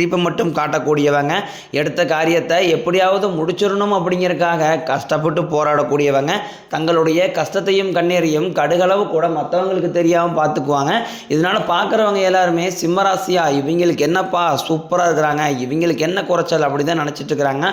சிரிப்பை மட்டும் காட்டக்கூடியவங்க. எடுத்த காரியத்தை எப்படியாவது முடிச்சிடணும் அப்படிங்கிறதுக்காக கஷ்டப்பட்டு போராடக்கூடியவங்க. தங்களுடைய கஷ்டத்தையும் கண்ணீரையும் கடுகளவு கூட மற்றவங்களுக்கு தெரியாமல் பார்த்துக்குவாங்க. இதனால் பார்க்குறவங்க எல்லாருமே சிம்மராசியா இவங்களுக்கு என்னப்பா சூப்பராக இருக்கிறாங்க இவங்களுக்கு என்ன குறைச்சல் அப்படி தான் நினச்சிட்டு இருக்கிறாங்க.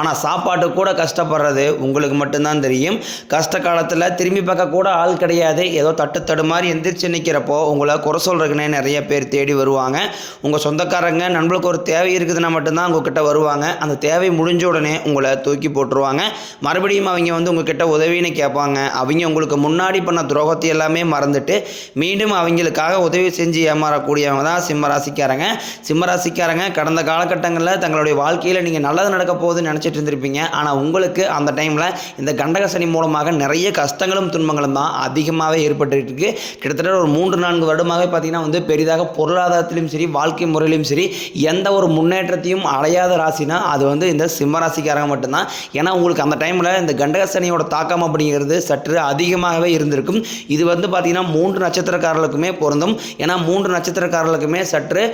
ஆனால் சாப்பாட்டு கூட கஷ்டப்படுறது உங்களுக்கு மட்டும்தான் தெரியும். கஷ்ட காலத்தில் திரும்பி பார்க்க கூட ஆள் கிடையாது. ஏதோ தட்டு தடு மாதிரி எந்திரிச்சு நிற்கிறப்போ உங்களை குறை சொல்கிறதுக்குன்னே நிறைய பேர் தேடி வருவாங்க. உங்கள் சொந்தக்காரங்க நண்பர்களுக்கு ஒரு தேவை இருக்குதுன்னா மட்டும்தான் உங்ககிட்ட வருவாங்க. அந்த தேவை முடிஞ்ச உடனே உங்களை தூக்கி போட்டுருவாங்க. மறுபடியும் அவங்க வந்து உங்ககிட்ட உதவின்னு கேட்பாங்க. அவங்க உங்களுக்கு முன்னாடி பண்ண துரோகத்தை எல்லாமே மறந்துட்டு மீண்டும் அவங்களுக்காக உதவி செஞ்சு ஏமாறக்கூடியவங்க தான் சிம்மராசிக்காரங்க. சிம்மராசிக்காரங்க கடந்த காலகட்டங்களில் தங்களுடைய வாழ்க்கையில் நீங்கள் நல்லது நடக்க போகுதுன்னு நினச்சிட்டு இருந்திருப்பீங்க. ஆனால் உங்களுக்கு அந்த டைமில் இந்த கண்டக சனி மூலமாக நிறைய கஷ்டங்களும் துன்பங்களும் தான் அதிகமாகவே ஏற்பட்டுருக்கு இருக்கு கிட்டத்தட்ட ஒரு மூன்று நான்கு வருடமாகவே பார்த்தீங்கன்னா வந்து பெரிதாக பொருளாதாரத்திலும் சரி வாழ்க்கை முறையிலும் சரி எந்த எந்த ஒரு முன்னேற்றத்தையும் அடையாத ராசினா அது வந்து இந்த சிம்ம ராசிக்காரங்க மட்டும்தான். ஏன்னா உங்களுக்கு அந்த டைமில் இந்த கண்டக சனியோட தாக்கம் அப்படிங்கிறது சற்று அதிகமாகவே இருந்திருக்கும். இது வந்து பார்த்தீங்கன்னா மூன்று நட்சத்திரக்காரர்களுக்குமே பொருந்தும். ஏன்னா மூன்று நட்சத்திரக்காரர்களுக்குமே சற்று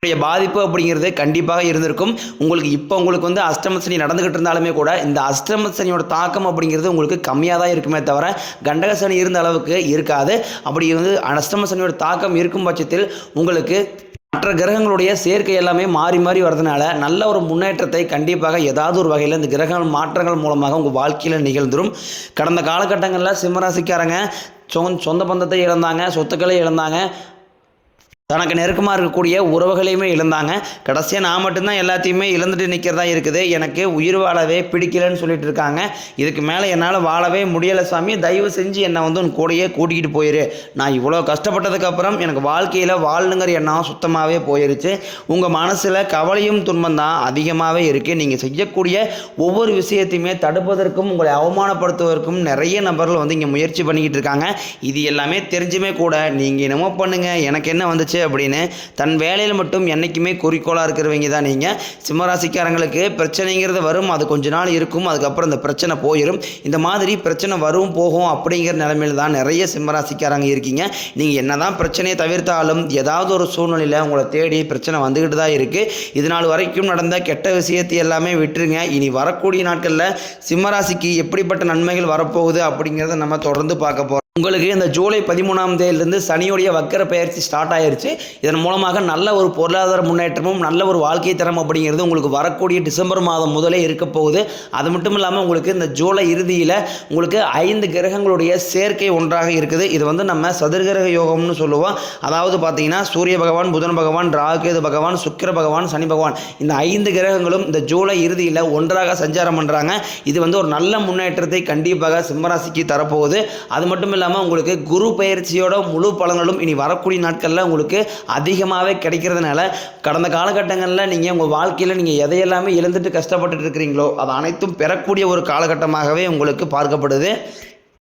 உடைய பாதிப்பு அப்படிங்கிறது கண்டிப்பாக இருந்திருக்கும். உங்களுக்கு இப்போ உங்களுக்கு வந்து அஷ்டம சனி நடந்துகிட்டு இருந்தாலுமே கூட இந்த அஷ்டம சனியோட தாக்கம் அப்படிங்கிறது உங்களுக்கு கம்மியாக தான் இருக்குமே தவிர கண்டக சனி இருந்த அளவுக்கு இருக்காது. அப்படி வந்து அஷ்டம சனியோட தாக்கம் இருக்கும் பட்சத்தில் உங்களுக்கு மற்ற கிரகங்களுடைய சேர்க்கை எல்லாமே மாறி மாறி வரதுனால நல்ல ஒரு முன்னேற்றத்தை கண்டிப்பாக ஏதாவது ஒரு வகையில் இந்த கிரகங்கள் மாற்றங்கள் மூலமாக உங்கள் வாழ்க்கையில் நிகழ்ந்துடும் கடந்த காலகட்டங்களில் சிம்மராசிக்காரங்க சொந்த சொந்த பந்தத்தை இழந்தாங்க சொத்துக்களை இழந்தாங்க. தனக்கு நெருக்கமாக இருக்கக்கூடிய உறவுகளையுமே இழந்தாங்க. கடைசியாக நான் மட்டும்தான் எல்லாத்தையுமே இழந்துட்டு நிற்கிறதா இருக்குது. எனக்கு உயிர் வாழவே பிடிக்கலன்னு சொல்லிட்டு இருக்காங்க. இதுக்கு மேலே என்னால் வாழவே முடியலை சாமி. தயவு செஞ்சு என்னை வந்து உன் கூடயே கூட்டிகிட்டு போயிரு. நான் இவ்வளோ கஷ்டப்பட்டதுக்கப்புறம் எனக்கு வாழ்க்கையில் வாழணுங்கிற எண்ணம் சுத்தமாகவே போயிருச்சு. உங்கள் மனசில் கவலையும் துன்பம் தான் அதிகமாகவே இருக்குது நீங்கள் செய்யக்கூடிய ஒவ்வொரு விஷயத்தையுமே தடுப்பதற்கும் உங்களை அவமானப்படுத்துவதற்கும் நிறைய நபர்கள் வந்து இங்கே முயற்சி பண்ணிக்கிட்டு இருக்காங்க. இது எல்லாமே தெரிஞ்சுமே கூட நீங்கள் என்னமோ பண்ணுங்கள் எனக்கு என்ன வந்துச்சு? அப்படின்னு தன் வேலையில் மட்டும் என்றைக்குமே குறிக்கோளாக இருக்கிறவங்க தான் நீங்கள் சிம்மராசிக்காரங்களுக்கு பிரச்சனைங்கிறது வரும் அது கொஞ்ச நாள் இருக்கும் அதுக்கப்புறம் இந்த பிரச்சனை போயிடும் இந்த மாதிரி பிரச்சனை வரும் போகும் அப்படிங்கிற நிலமையில் தான் நிறைய சிம்மராசிக்காரங்க இருக்கீங்க. நீங்கள் என்ன தான் பிரச்சனையை தவிர்த்தாலும் ஏதாவது ஒரு சூழ்நிலையில் உங்களை தேடி பிரச்சனை வந்துக்கிட்டு தான் இருக்குது இது நாள் வரைக்கும் நடந்த கெட்ட விஷயத்தை எல்லாமே விட்டுருங்க. இனி வரக்கூடிய நாட்களில் சிம்மராசிக்கு எப்படிப்பட்ட நன்மைகள் வரப்போகுது அப்படிங்கிறத நம்ம தொடர்ந்து பார்க்க போகிறோம் உங்களுக்கு இந்த ஜூலை பதிமூணாம் தேதியிலிருந்து சனியுடைய வக்கர பயிற்சி ஸ்டார்ட் ஆயிருச்சு. இதன் மூலமாக நல்ல ஒரு பொருளாதார முன்னேற்றமும் நல்ல ஒரு வாழ்க்கை தரம் அப்படிங்கிறது உங்களுக்கு வரக்கூடிய டிசம்பர் மாதம் முதலே இருக்க போகுது. அது மட்டும் இல்லாமல் உங்களுக்கு இந்த ஜூலை இறுதியில் உங்களுக்கு ஐந்து கிரகங்களுடைய சேர்க்கை ஒன்றாக இருக்குது. இது வந்து நம்ம சதுர்கிரக யோகம்னு சொல்லுவோம். அதாவது பார்த்தீங்கன்னா சூரிய பகவான் புதன் பகவான் ராகுகேது பகவான் சுக்கிர பகவான் சனி பகவான். இந்த ஐந்து கிரகங்களும் இந்த ஜூலை இறுதியில் ஒன்றாக சஞ்சாரம் பண்ணுறாங்க இது வந்து ஒரு நல்ல முன்னேற்றத்தை கண்டிப்பாக சிம்மராசிக்கு தரப்போகுது. அது மட்டும் இல்லாமல் இல்லாமல் உங்களுக்கு குரு பயிற்சியோட முழு பலன்களும் இனி வரக்கூடிய நாட்களில் உங்களுக்கு அதிகமாகவே கிடைக்கிறதுனால கடந்த காலகட்டங்களில் நீங்கள் உங்கள் வாழ்க்கையில் நீங்கள் எதையெல்லாமே இழந்துட்டு கஷ்டப்பட்டுட்டு இருக்கிறீங்களோ அது அனைத்தும் பெறக்கூடிய ஒரு காலகட்டமாகவே உங்களுக்கு பார்க்கப்படுது.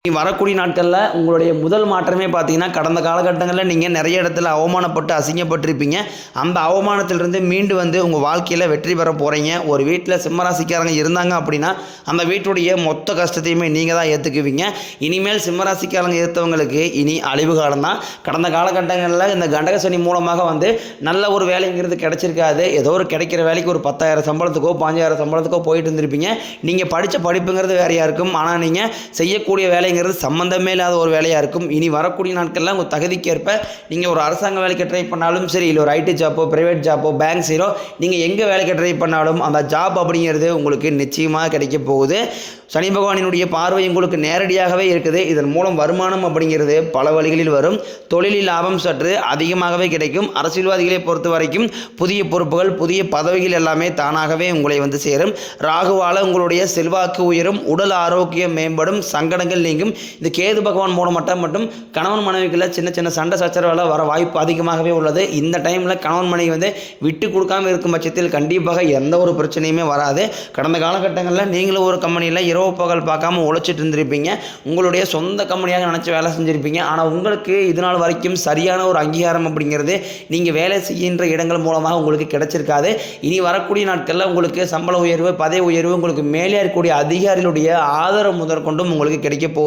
வரக்கூடிய நாட்களில் உங்களுடைய முதல் மாற்றமே பார்த்தீங்கன்னா கடந்த காலகட்டங்களில் நீங்கள் நிறைய இடத்துல அவமானப்பட்டு அசிங்கப்பட்டிருப்பீங்க. அந்த அவமானத்திலிருந்து மீண்டு வந்து உங்கள் வாழ்க்கையில் வெற்றி பெற போகிறீங்க ஒரு வீட்டில் சிம்மராசிக்காரங்க இருந்தாங்க அப்படின்னா அந்த வீட்டுடைய மொத்த கஷ்டத்தையுமே நீங்கள் தான் ஏற்றுக்குவீங்க இனிமேல் சிம்மராசிக்காரங்க ஏற்றவங்களுக்கு இனி அழிவு காலம் தான். கடந்த காலகட்டங்களில் இந்த கண்டகசனி மூலமாக வந்து நல்ல ஒரு வேலைங்கிறது கிடைச்சிருக்காது. ஏதோ ஒரு கிடைக்கிற வேலைக்கு ஒரு பத்தாயிரம் சம்பளத்துக்கோ பாஞ்சாயிரம் சம்பளத்துக்கோ போயிட்டு இருந்திருப்பீங்க. நீங்கள் படித்த படிப்புங்கிறது வேறையாக இருக்கும். ஆனால் நீங்கள் செய்யக்கூடிய வேலை வேலைங்கிறது சம்மந்தமே இல்லாத ஒரு வேலையாக இருக்கும். இனி வரக்கூடிய நாட்கள்லாம் உங்கள் தகுதிக்கேற்ப நீங்கள் ஒரு அரசாங்க வேலைக்கு ட்ரை பண்ணாலும் சரி இல்லை ஒரு ஐடி ஜாப்போ ப்ரைவேட் ஜாப்போ பேங்க் சீரோ நீங்கள் எங்கே வேலைக்கு ட்ரை பண்ணாலும் அந்த ஜாப் அப்படிங்கிறது உங்களுக்கு நிச்சயமாக கிடைக்க போகுது. சனி பகவானினுடைய பார்வை உங்களுக்கு நேரடியாகவே இருக்குது. இதன் மூலம் வருமானம் அப்படிங்கிறது பல வழிகளில் வரும். தொழிலில் லாபம் சற்று அதிகமாகவே கிடைக்கும். அரசியல்வாதிகளை பொறுத்த வரைக்கும் புதிய பொறுப்புகள் புதிய பதவிகள் எல்லாமே தானாகவே உங்களை வந்து சேரும். ராகுவால உங்களுடைய செல்வாக்கு உயரும். உடல் ஆரோக்கியம் மேம்படும். சங்கடங்கள் நீங்கள் நீங்கும் இந்த கேது பகவான் மூலம் மட்டும் மட்டும் கணவன் மனைவிக்குள்ள சின்ன சின்ன சண்டை சச்சரவில் வர வாய்ப்பு அதிகமாகவே உள்ளது. இந்த டைமில் கணவன் மனைவி வந்து விட்டு கொடுக்காம இருக்கும் பட்சத்தில் கண்டிப்பாக எந்த ஒரு பிரச்சனையுமே வராது. கடந்த காலகட்டங்களில் நீங்களும் ஒரு கம்பெனியில் இரவு பகல் பார்க்காம உழைச்சிட்டு இருந்திருப்பீங்க. உங்களுடைய சொந்த கம்பெனியாக நினச்சி வேலை செஞ்சுருப்பீங்க. ஆனால் உங்களுக்கு இது நாள் வரைக்கும் சரியான ஒரு அங்கீகாரம் அப்படிங்கிறது நீங்கள் வேலை செய்கின்ற இடங்கள் மூலமாக உங்களுக்கு கிடைச்சிருக்காது. இனி வரக்கூடிய நாட்களில் உங்களுக்கு சம்பள உயர்வு பதவி உயர்வு உங்களுக்கு மேலே இருக்கக்கூடிய அதிகாரிகளுடைய ஆதரவு முதற்கொண்டும் உங்களுக்கு கிடைக்க போகுது.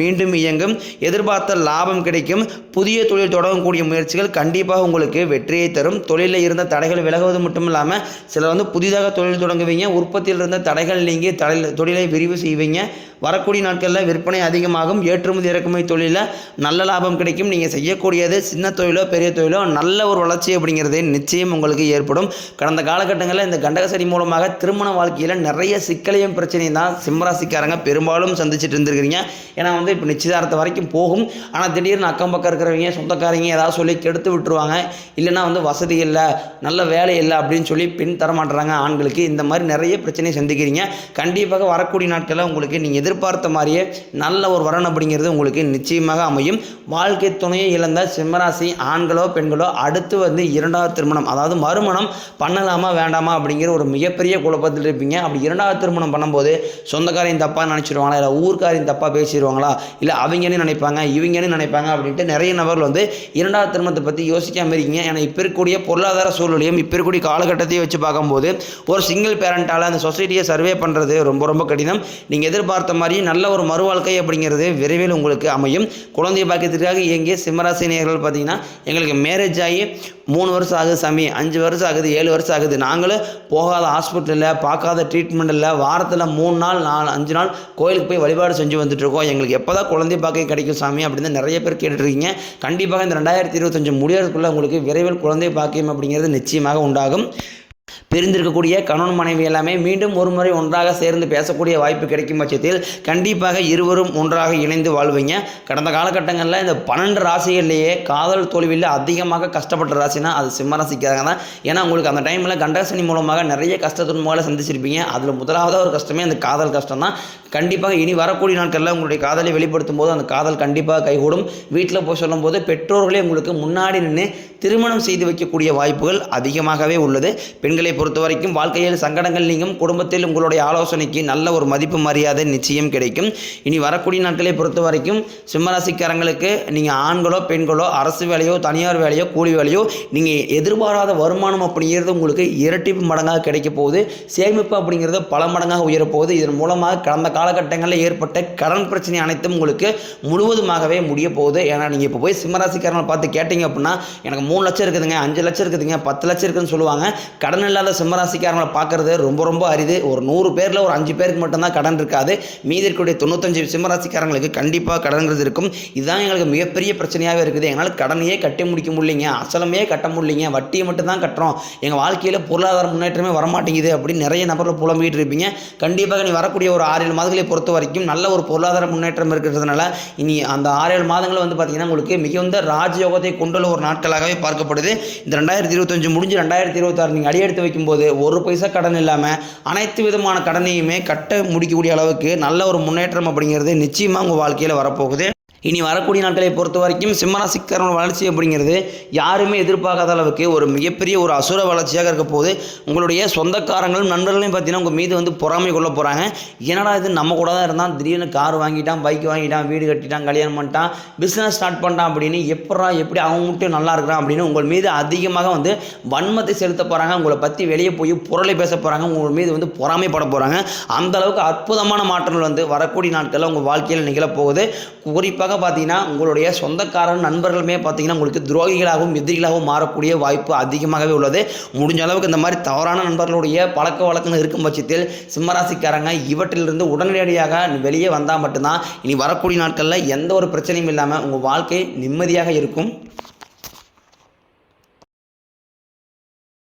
மீண்டும் இயங்கும். எதிர்பார்த்த லாபம் கிடைக்கும். புதிய தொழில் தொடங்கக்கூடிய முயற்சிகள் கண்டிப்பாக உங்களுக்கு வெற்றியை தரும். தொழிலில் இருந்த தடைகள் விலகுவது மட்டும் இல்லாமல் சிலர் வந்து புதிதாக தொழில் தொடங்குவீங்க. உற்பத்தியில் இருந்த தடைகள் நீங்கி தொழிலை விரிவு செய்வீங்க. வரக்கூடிய நாட்களில் விற்பனை அதிகமாகும் ஏற்றுமதி இறக்குமதி தொழிலில் நல்ல லாபம் கிடைக்கும். நீங்கள் செய்யக்கூடியது சின்ன தொழிலோ பெரிய தொழிலோ நல்ல ஒரு வளர்ச்சி அப்படிங்கிறது நிச்சயம் உங்களுக்கு ஏற்படும். கடந்த காலகட்டங்களில் இந்த கண்டகசரி மூலமாக திருமண வாழ்க்கையில் நிறைய சிக்கலையும் பிரச்சனையும் தான் சிம்மராசிக்காரங்க பெரும்பாலும் சந்திச்சுட்டு இருந்திருக்கிறீங்க. ஏன்னா வந்து இப்போ நிச்சயதாரத்தை வரைக்கும் போகும். ஆனால் திடீர்னு அக்கம் பக்கம் இருக்கிறவங்க சொந்தக்காரங்க ஏதாவது சொல்லி கெடுத்து விட்டுருவாங்க. இல்லைன்னா வந்து வசதி இல்லை நல்ல வேலை இல்லை அப்படின்னு சொல்லி பின் தரமாட்டுறாங்க ஆண்களுக்கு. இந்த மாதிரி நிறைய பிரச்சனையை சந்திக்கிறீங்க. கண்டிப்பாக வரக்கூடிய நாட்களில் உங்களுக்கு நீங்கள் எதிர்பார்த்த மாதிரியே நல்ல ஒரு வரன் அப்படிங்கிறது உங்களுக்கு நிச்சயமாக அமையும். வாழ்க்கை துணையை இழந்த சிம்மராசி ஆண்களோ பெண்களோ அடுத்து வந்து இரண்டாவது திருமணம் அதாவது மறுமணம் பண்ணலாமா வேண்டாமா அப்படிங்கிற ஒரு மிகப்பெரிய குழப்பத்தில் இருப்பீங்க. அப்படி இரண்டாவது திருமணம் பண்ணும்போது சொந்தக்காரையும் தப்பாக நினச்சிடுவாங்களா இல்லை ஊர்க்காரையும் தப்பாக பேசிடுவாங்களா இல்லை அவங்கன்னு நினைப்பாங்க இவங்கன்னு நினைப்பாங்க அப்படின்ட்டு நிறைய நபர்கள் வந்து இரண்டாவது திருமணத்தை பற்றி யோசிக்காமல் இருக்கீங்க. ஏன்னா இப்போ இருக்கக்கூடிய பொருளாதார சூழ்நிலையும் இப்போ இருக்கக்கூடிய காலகட்டத்தையும் வச்சு பார்க்கும்போது ஒரு சிங்கிள் பேரண்ட்டால் அந்த சொசைட்டியை சர்வே பண்ணுறது ரொம்ப ரொம்ப கடினம். நீங்கள் எதிர்பார்த்த மாதிரி நல்ல ஒரு மறுவாழ்க்கை அப்படிங்கிறது விரைவில் உங்களுக்கு அமையும். குழந்தை பாக்கியத்திற்காக இயங்கிய சிம்மராசி நேர்கள் பார்த்தீங்கன்னா எங்களுக்கு மேரேஜ் ஆகி மூணு வருஷம் ஆகுது சாமி அஞ்சு வருஷம் ஆகுது ஏழு வருஷம் ஆகுது. நாங்களும் போகாத ஹாஸ்பிட்டலில் பார்க்காத ட்ரீட்மெண்ட்டில் வாரத்தில் மூணு நாள் நாலு அஞ்சு நாள் கோயிலுக்கு போய் வழிபாடு செஞ்சு வந்துட்டுருக்கோம். எங்களுக்கு எப்போ தான் குழந்தை பாக்கியம் கிடைக்கும் சாமி அப்படின்னு தான் நிறைய பேர் கேட்டுருக்கீங்க கண்டிப்பாக இந்த ரெண்டாயிரத்தி இருபத்தஞ்சு முடியறதுக்குள்ளே உங்களுக்கு விரைவில் குழந்தை பாக்கியம் அப்படிங்கிறது நிச்சயமாக உண்டாகும். பிரிந்திருக்கக்கூடிய கணவன் மனைவி எல்லாமே மீண்டும் ஒரு முறை ஒன்றாக சேர்ந்து பேசக்கூடிய வாய்ப்பு கிடைக்கும் பட்சத்தில் கண்டிப்பாக இருவரும் ஒன்றாக இணைந்து வாழ்வீங்க. கடந்த காலகட்டங்களில் இந்த பன்னெண்டு ராசிகள்லேயே காதல் தோல்வியில் அதிகமாக கஷ்டப்பட்ட ராசினா அது சிம்ம ராசிக்காரங்க தான். ஏன்னா உங்களுக்கு அந்த டைமில் கண்டசனி மூலமாக நிறைய கஷ்ட துன்பங்களை சந்திச்சிருப்பீங்க. அதில் முதலாவது ஒரு கஷ்டமே அந்த காதல் கஷ்டம் தான். கண்டிப்பாக இனி வரக்கூடிய நாட்களில் உங்களுடைய காதலை வெளிப்படுத்தும் போது அந்த காதல் கண்டிப்பாக கைகூடும். வீட்டில் போய் சொல்லும்போது பெற்றோர்களே உங்களுக்கு முன்னாடி நின்று திருமணம் செய்து வைக்கக்கூடிய வாய்ப்புகள் அதிகமாகவே உள்ளது. பெண்கள் பொறுத்த வரைக்கும் வாழ்க்கையில் சங்கடங்கள் நீங்கும் குடும்பத்தில் உங்களுடைய ஆலோசனைக்கு நல்ல ஒரு மதிப்பு மரியாதை நிச்சயம் கிடைக்கும். இனி வரக்கூடிய நாட்களை பொறுத்த வரைக்கும் சிம்மராசிக்காரங்களுக்கு நீங்கள் ஆண்களோ பெண்களோ அரசு வேலையோ தனியார் வேலையோ கூலி வேலையோ நீங்கள் எதிர்பாராத வருமானம் அப்படிங்கிறது உங்களுக்கு இரட்டிப்பு மடங்காக கிடைக்க போகுது. சேமிப்பு அப்படிங்கிறது பல மடங்காக உயரப்போகுது. இதன் மூலமாக கடந்த காலகட்டங்களில் ஏற்பட்ட கடன் பிரச்சனை அனைத்தும் உங்களுக்கு முழுவதுமாகவே முடிய போகுது. ஏன்னா நீங்கள் இப்போ போய் சிம்மராசிக்காரங்களை பார்த்து கேட்டீங்க அப்படின்னா எனக்கு மூணு லட்சம் இருக்குதுங்க அஞ்சு லட்சம் இருக்குதுங்க பத்து லட்சம் இருக்குதுன்னு சொல்லுவாங்க. கடன் இல்லாத சிம்மராசிக்காரங்களை பார்க்குறது ரொம்ப ரொம்ப அரிது. ஒரு நூறு பேரில் ஒரு அஞ்சு பேருக்கு மட்டும்தான் கடன் இருக்காது. மீதி இருக்கக்கூடிய தொண்ணூத்தஞ்சு சிம்மராசிக்காரங்களுக்கு கண்டிப்பாக கடன்கிறது இருக்கும். இதுதான் எங்களுக்கு மிகப்பெரிய பிரச்சனையாகவே இருக்குது. எங்களால் கடனையே கட்டி முடிக்க முடியலைங்க. அசலமே கட்ட முடியலைங்க. வட்டியை மட்டும் தான் கட்டுறோம். எங்கள் வாழ்க்கையில் பொருளாதார முன்னேற்றமே வரமாட்டேங்குது அப்படின்னு நிறைய நபர்கள் புலம்பிகிட்டு இருப்பீங்க. கண்டிப்பாக நீ வரக்கூடிய ஒரு ஆறு ஏழு மாதங்களை பொறுத்த வரைக்கும் நல்ல ஒரு பொருளாதார முன்னேற்றம் இருக்கிறதுனால இனி அந்த ஆறு ஏழு மாதங்கள் வந்து பார்த்திங்கன்னா உங்களுக்கு மிகுந்த ராஜயோகத்தை கொண்டுள்ள ஒரு நாட்களாகவே பார்க்கப்படுது. இந்த ரெண்டாயிரத்தி இருபத்தஞ்சு முடிஞ்சு ரெண்டாயிரத்தி இருபத்தாறு நீங்கள் அடியெடுத்து வைக்கும்போது ஒரு பைசா கடன் இல்லாமல் அனைத்து விதமான கடனையுமே கட்ட முடிக்கக்கூடிய அளவுக்கு நல்ல ஒரு முன்னேற்றம் அப்படிங்கிறது நிச்சயமாக உங்கள் வாழ்க்கையில் வரப்போகுது. இனி வரக்கூடிய நாட்களை பொறுத்த வரைக்கும் சிம்மராசிக்காரனோட வளர்ச்சி அப்படிங்கிறது யாருமே எதிர்பார்க்காத அளவுக்கு ஒரு மிகப்பெரிய ஒரு அசுர வளர்ச்சியாக இருக்க போது உங்களுடைய சொந்தக்காரங்களும் நண்பர்களையும் பார்த்தீங்கன்னா உங்கள் மீது வந்து பொறாமை கொள்ள போகிறாங்க என்னடா இது? நம்ம கூட தான் இருந்தான். திடீர்னு கார் வாங்கிட்டான் பைக் வாங்கிட்டான் வீடு கட்டிட்டான் கல்யாணம் பண்ணிட்டான் பிஸ்னஸ் ஸ்டார்ட் பண்ணிட்டான் அப்படின்னு எப்படா எப்படி அவன் மட்டும் நல்லா இருக்கிறான் அப்படின்னு உங்கள் மீது அதிகமாக வந்து வன்மத்தை செலுத்த போகிறாங்க உங்களை பற்றி வெளியே போய் புரளை பேச போகிறாங்க உங்கள் மீது வந்து பொறாமைப்பட போகிறாங்க அந்த அளவுக்கு அற்புதமான மாற்றங்கள் வந்து வரக்கூடிய நாட்களில் உங்கள் வாழ்க்கையில் நிகழப்போகுது குறிப்பாக பார்த்தீங்கன்னா உங்களுடைய சொந்தக்காரன் நண்பர்களுமே பார்த்தீங்கன்னா உங்களுக்கு துரோகிகளாகவும் எதிரிகளாகவும் மாறக்கூடிய வாய்ப்பு அதிகமாகவே உள்ளது. முடிஞ்ச அளவுக்கு இந்த மாதிரி தவறான நண்பர்களுடைய பழக்க வழக்கங்கள் இருக்கும் பட்சத்தில் சிம்மராசிக்காரங்க இவற்றிலிருந்து உடனடியாக வெளியே வந்தால் மட்டும்தான் இனி வரக்கூடிய நாட்களில் எந்த ஒரு பிரச்சனையும் இல்லாமல் உங்கள் வாழ்க்கை நிம்மதியாக இருக்கும்.